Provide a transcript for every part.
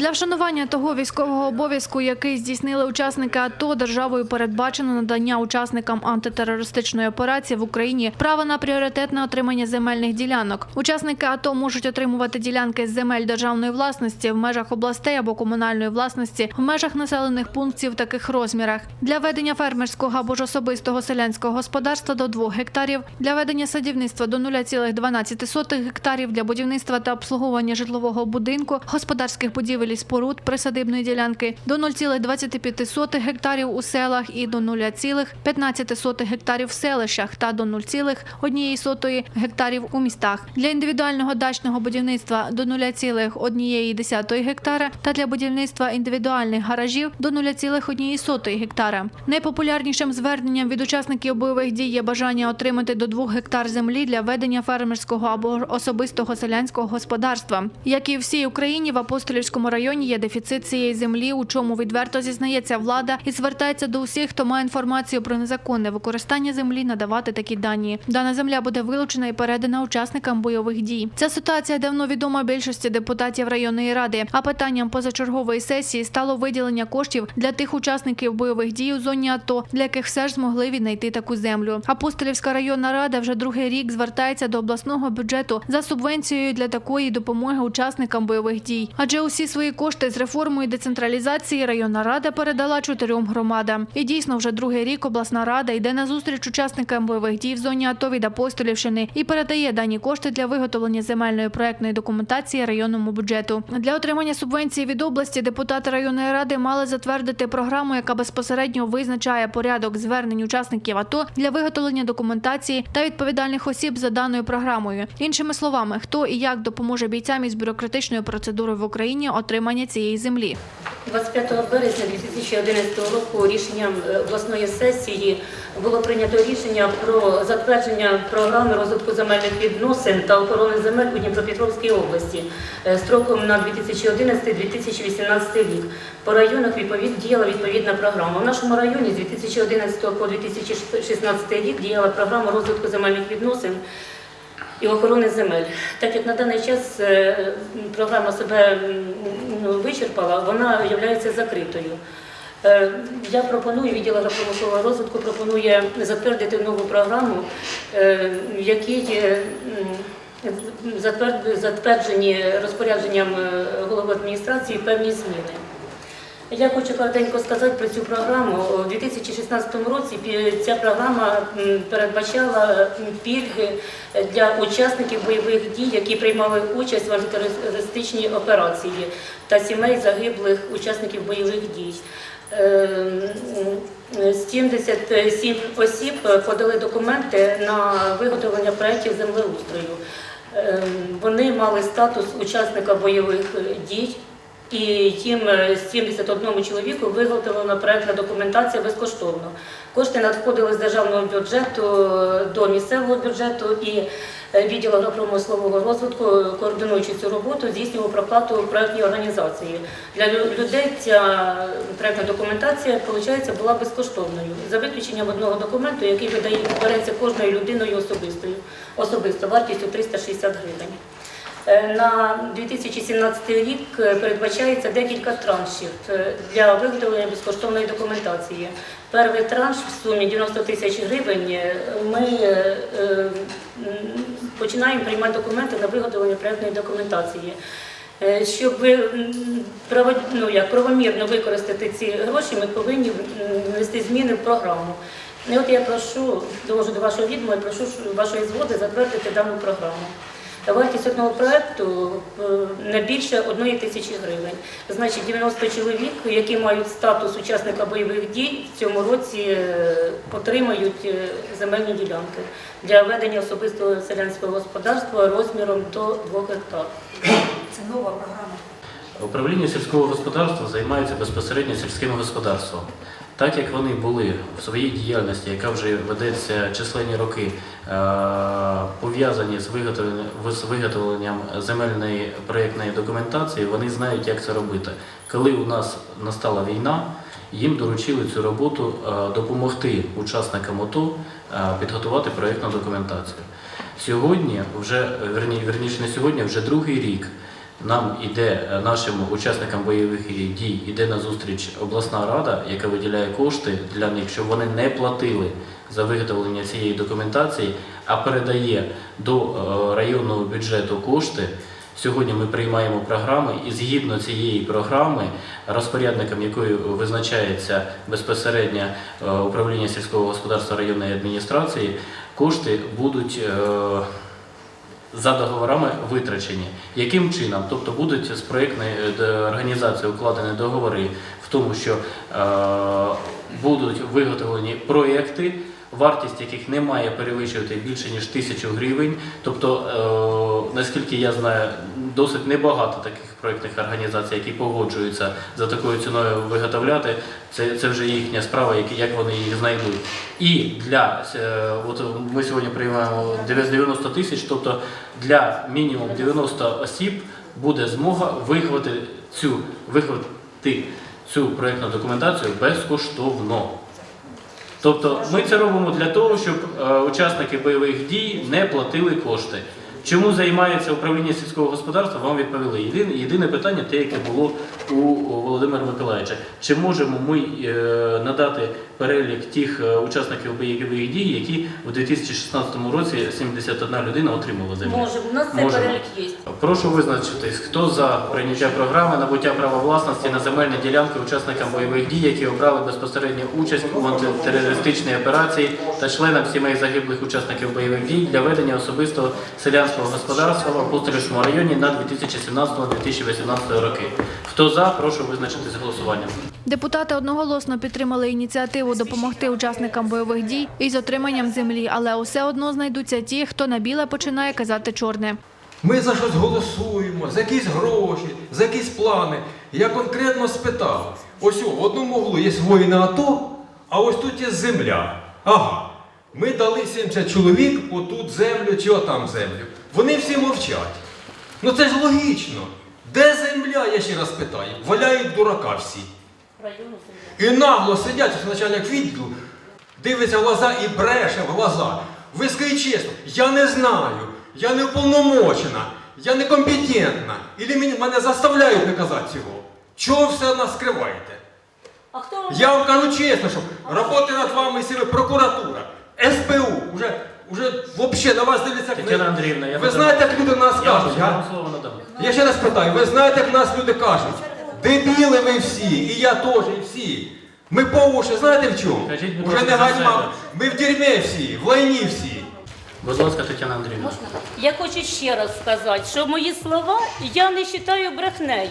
Для вшанування того військового обов'язку, який здійснили учасники АТО, державою передбачено надання учасникам антитерористичної операції в Україні права на пріоритетне отримання земельних ділянок. Учасники АТО можуть отримувати ділянки з земель державної власності в межах областей або комунальної власності в межах населених пунктів в таких розмірах. Для ведення фермерського або ж особистого селянського господарства до 2 гектарів, для ведення садівництва до 0,12 гектарів, для будівництва та обслуговування житлового будинку, господарських будівель і споруд присадибної ділянки до 0,25 гектарів у селах і до 0,15 гектарів в селищах та до 0,1 гектарів у містах. Для індивідуального дачного будівництва до 0,1 гектара та для будівництва індивідуальних гаражів до 0,1 гектара. Найпопулярнішим зверненням від учасників бойових дій є бажання отримати до 2 гектар землі для ведення фермерського або особистого селянського господарства. Як і всій Україні, в Апостолівському районі є дефіцит цієї землі, у чому відверто зізнається влада і звертається до усіх, хто має інформацію про незаконне використання землі, надавати такі дані. Дана земля буде вилучена і передана учасникам бойових дій. Ця ситуація давно відома більшості депутатів районної ради. А питанням позачергової сесії стало виділення коштів для тих учасників бойових дій у зоні АТО, для яких все ж змогли віднайти таку землю. Апостолівська районна рада вже другий рік звертається до обласного бюджету за субвенцією для такої допомоги учасникам бойових дій. Адже усі свої кошти з реформою децентралізації районна рада передала чотирьом громадам. І дійсно, вже другий рік обласна рада йде на зустріч учасникам бойових дій в зоні АТО від Апостолівщини і передає дані кошти для виготовлення земельної проектної документації районному бюджету. Для отримання субвенції від області депутати районної ради мали затвердити програму, яка безпосередньо визначає порядок звернень учасників АТО для виготовлення документації та відповідальних осіб за даною програмою. Іншими словами, хто і як допоможе бійцям із бюрократичною процедурою в Україні отримання цієї землі. 25 березня 2011 року рішенням е, обласної сесії було прийнято рішення про затвердження програми розвитку земельних відносин та охорони земель у Дніпропетровській області е, строком на 2011-2018 рік. По районах відповід діяла відповідна програма. В нашому районі з 2011 по 2016 рік діяла програма розвитку земельних відносин і охорони земель. Так як на даний час е, програма себе вичерпала, вона є закритою. Е, Я пропоную, відділ агропромислового розвитку пропонує затвердити нову програму, в якій е, затверд- затверджені розпорядженням голови адміністрації певні зміни. Я хочу коротенько сказати про цю програму. У 2016 році ця програма передбачала пільги для учасників бойових дій, які приймали участь в антитерористичній операції та сімей загиблих учасників бойових дій. Ем, м, 77 осіб подали документи на виготовлення проєктів землеустрою. Ем, Вони мали статус учасника бойових дій. І їм е, 71 чоловіку виготовлена проектна документація безкоштовно. Кошти надходили з державного бюджету е, до місцевого бюджету і е, відділ агропромислового розвитку, е, координуючи цю роботу, здійснював проплату проектній організації. Для людей ця проектна документація виходить, була безкоштовною, за виключенням одного документу, який видає береться кожною людиною особистою, особисто вартістю 360 гривень. Е, На 2017 рік е, передбачається декілька траншів е, для виготовлення безкоштовної документації. Перший транш в сумі 90 тисяч гривень. Ми починаємо приймати документи на виготовлення проєктної документації. Щоб ну, як, правомірно використати ці гроші, ми повинні внести зміни в програму. І от я прошу, довожу до вашого відома, прошу вашої згоди затвердити дану програму. Вартість одного проєкту е, не більше одної тисячі гривень. Значить, 90 чоловік, які мають статус учасника бойових дій, в цьому році е, отримають е, земельні ділянки для ведення особистого селянського господарства розміром до 2 гектар. Це нова програма. Управління сільського господарства займається безпосередньо сільським господарством. Так як вони були в своїй діяльності, яка вже ведеться численні роки, пов'язані з виготовленням, земельної проєктної документації, вони знають, як це робити. Коли у нас настала війна, їм доручили цю роботу е, допомогти учасникам АТО е, підготувати проєктну документацію. Сьогодні, вже верні, верніше не сьогодні, вже другий рік нам іде е, нашим учасникам бойових дій, іде на зустріч обласна рада, яка виділяє кошти для них, щоб вони не платили за виготовлення цієї документації, а передає до е, районного бюджету кошти. Сьогодні ми приймаємо програми, і згідно цієї програми, розпорядником якої визначається безпосередньо е, управління сільського господарства районної адміністрації, кошти будуть е, за договорами витрачені. Яким чином? Тобто будуть з проєктної організації укладені договори в тому, що будуть виготовлені проєкти, вартість яких не має перевищувати більше ніж тисячу гривень. Тобто, е, наскільки я знаю, досить небагато таких проєктних організацій, які погоджуються за такою ціною виготовляти. Це, це вже їхня справа, як, вони їх знайдуть. І для е, от ми сьогодні приймаємо 90 тисяч, тобто для мінімум 90 осіб буде змога вихвати цю вихвати цю проєктну документацію безкоштовно. Тобто ми це робимо для того, щоб е, учасники бойових дій не платили кошти. Чому займається управління сільського господарства, вам відповіли. Єдине, єдине питання, те, яке було у Володимира Миколаївича. Чи можемо ми е, надати перелік тих е, учасників бойових дій, які у 2016 році 71 людина отримала землю? Можемо, у нас цей Можемо. перелік є. Прошу визначитись, хто за прийняття програми набуття права власності на земельні ділянки учасникам бойових дій, які обрали безпосередню участь у антитерористичній операції та членам сімей загиблих учасників бойових дій для ведення особистого селянського господарства в Апостолівському районі на 2017-2018 роки. Хто за, прошу визначитись голосуванням. Депутати одноголосно підтримали ініціативу допомогти учасникам бойових дій із отриманням землі, але усе одно знайдуться ті, хто на біле починає казати чорне. Ми за щось голосуємо, за якісь гроші, за якісь плани. Я конкретно спитав: ось в одному углу є воїни АТО, а ось тут є земля. Ага. Ми дали 70 чоловік отут землю чи отам землю. Вони всі мовчать. Ну це ж логічно. Де земля, я ще раз питаю? Валяють дурака всі. І нагло сидять, начальник відділу, дивиться в глаза і бреше в глаза. Ви скажіть чесно, я не знаю, я не уповномочена, я не компетентна. Мені, мене заставляють не казати цього. Чого все нас скриваєте? А хто Я вам кажу чесно, що роботи над вами сили прокуратура, СБУ, уже, уже взагалі на вас дивляться. як Тетяна на- Андріївна, я ви надам- знаєте, як люди нас Я кажуть, вам слово надам. Я ще раз питаю, ви знаєте, як нас люди кажуть? Дебіли ви всі, і я теж, і всі. Ми по уші, знаєте в чому? Кажіть, будь Уже ласка, не за ганьма. Ми в дерьмі всі, в лайні всі. Будь ласка, Тетяна Андріївна. Я хочу ще раз сказати, що мої слова я не вважаю брехнею.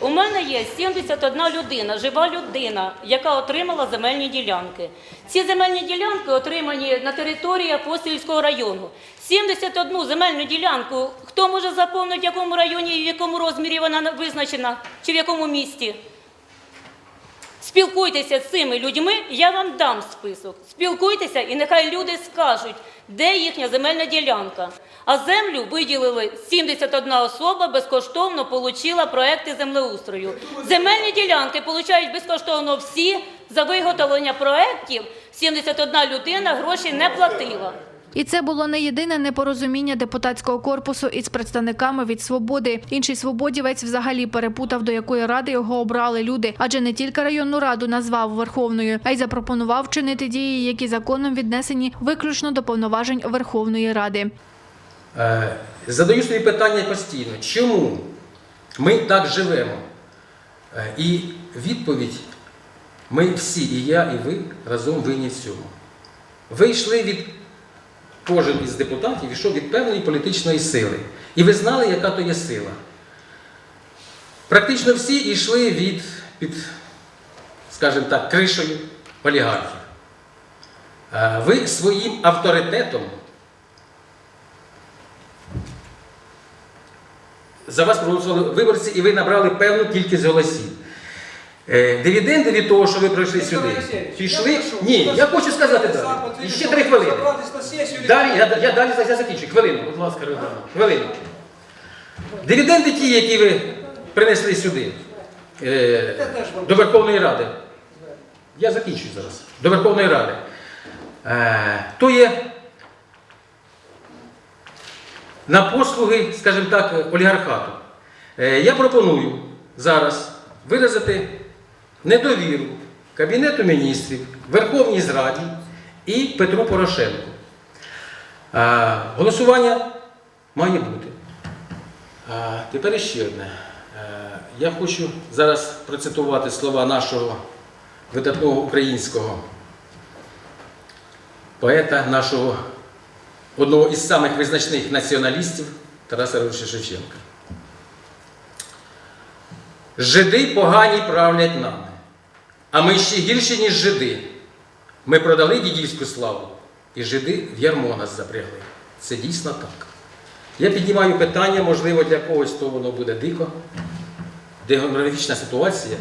У мене є 71 людина, жива людина, яка отримала земельні ділянки. Ці земельні ділянки отримані на території Апостольського району. 71 земельну ділянку. Хто може заповнити, в якому районі і в якому розмірі вона визначена, чи в якому місті? Спілкуйтеся з цими людьми, я вам дам список. Спілкуйтеся, і нехай люди скажуть, де їхня земельна ділянка. А землю виділили 71 особа, безкоштовно отримала проекти землеустрою. Земельні ділянки отримують безкоштовно всі. За виготовлення проєктів 71 людина гроші не платила. І це було не єдине непорозуміння депутатського корпусу із представниками від свободи. Інший свободівець взагалі перепутав, до якої ради його обрали люди, адже не тільки районну раду назвав Верховною, а й запропонував вчинити дії, які законом віднесені виключно до повноважень Верховної Ради. Е, Задаю собі питання постійно, чому ми так живемо? Е, І відповідь ми всі, і я, і ви разом винні в цьому. Ви йшли від, кожен із депутатів йшов від певної політичної сили. І ви знали, яка то є сила. Практично всі йшли від, під, скажімо так, кришою олігархів. Е, Ви своїм авторитетом за вас проголосували виборці, і ви набрали певну кількість голосів. Е, Дивіденди від того, що ви прийшли сюди, пішли. Ні, я хочу сказати далі. І ще три хвилини. Далі, я, я далі я закінчу. Хвилину. Будь ласка, Ридана. Хвилину. Дивіденди ті, які ви принесли сюди, е, до Верховної Ради. Я закінчую зараз. До Верховної Ради. Е, то є на послуги, скажімо так, олігархату. Е, Я пропоную зараз виразити недовіру Кабінету міністрів, Верховній Зраді і Петру Порошенку. Голосування має бути. Тепер ще одне. Я хочу зараз процитувати слова нашого видатного українського поета, нашого одного із самих визначних націоналістів Тараса Григоровича Шевченка. Жиди погані правлять нами, а ми ще гірші, ніж жиди. Ми продали дідівську славу, і жиди в ярмо нас запрягли. Це дійсно так. Я піднімаю питання, можливо, для когось то воно буде дико. Демографічна ситуація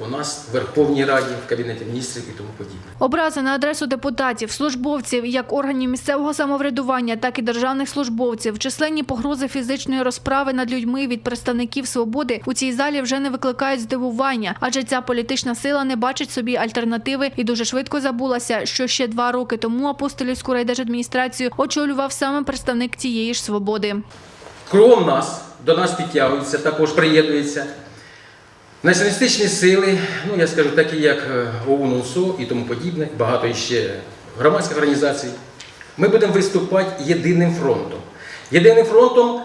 у нас в Верховній Раді, в Кабінеті міністрів і тому подібне. Образи на адресу депутатів, службовців як органів місцевого самоврядування, так і державних службовців, численні погрози фізичної розправи над людьми від представників свободи у цій залі вже не викликають здивування, адже ця політична сила не бачить собі альтернативи і дуже швидко забулася, що ще два роки тому апостолівську райдержадміністрацію очолював саме представник цієї ж свободи. Кром нас, до нас підтягуються, також приєднуються націоналістичні сили, ну я скажу такі, як е, ОУН, УНСО і тому подібне, багато іще громадських організацій. Ми будемо виступати єдиним фронтом. Єдиним фронтом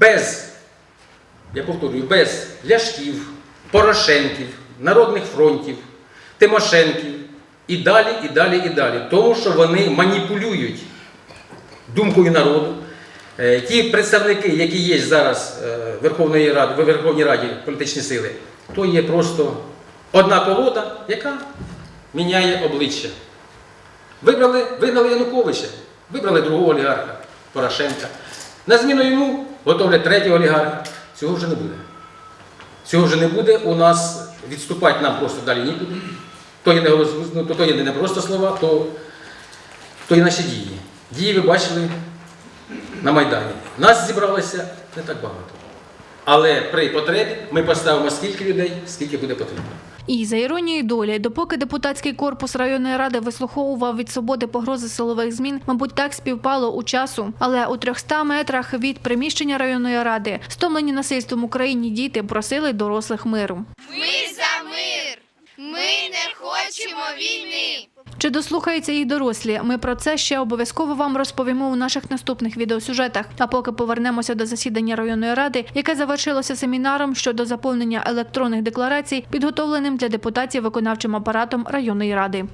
без, я повторюю, без ляшків, Порошенків, народних фронтів, Тимошенків і далі, і далі, і далі. Тому що вони маніпулюють думкою народу. Е, Ті представники, які є зараз е, Верховної Ради, в Верховній Раді політичні сили, то є просто одна колода, яка міняє обличчя. Вибрали, вигнали Януковича, вибрали другого олігарха Порошенка. На зміну йому готовлять третього олігарха. Цього вже не буде. Цього вже не буде. У нас відступати нам просто далі нікуди. То є не, ну, то є не просто слова, то, то є наші дії. Дії ви бачили на Майдані. Нас зібралося не так багато. Але при потребі ми поставимо скільки людей, скільки буде потрібно. І за іронією долі, допоки депутатський корпус районної ради вислуховував від свободи погрози силових змін, мабуть, так співпало у часу. Але у 300 метрах від приміщення районної ради, стомлені насильством Україні діти просили дорослих миру. Ми за мир. Ми не хочемо війни. Чи дослухаються їх дорослі? Ми про це ще обов'язково вам розповімо у наших наступних відеосюжетах. А поки повернемося до засідання районної ради, яке завершилося семінаром щодо заповнення електронних декларацій, підготовленим для депутатів виконавчим апаратом районної ради.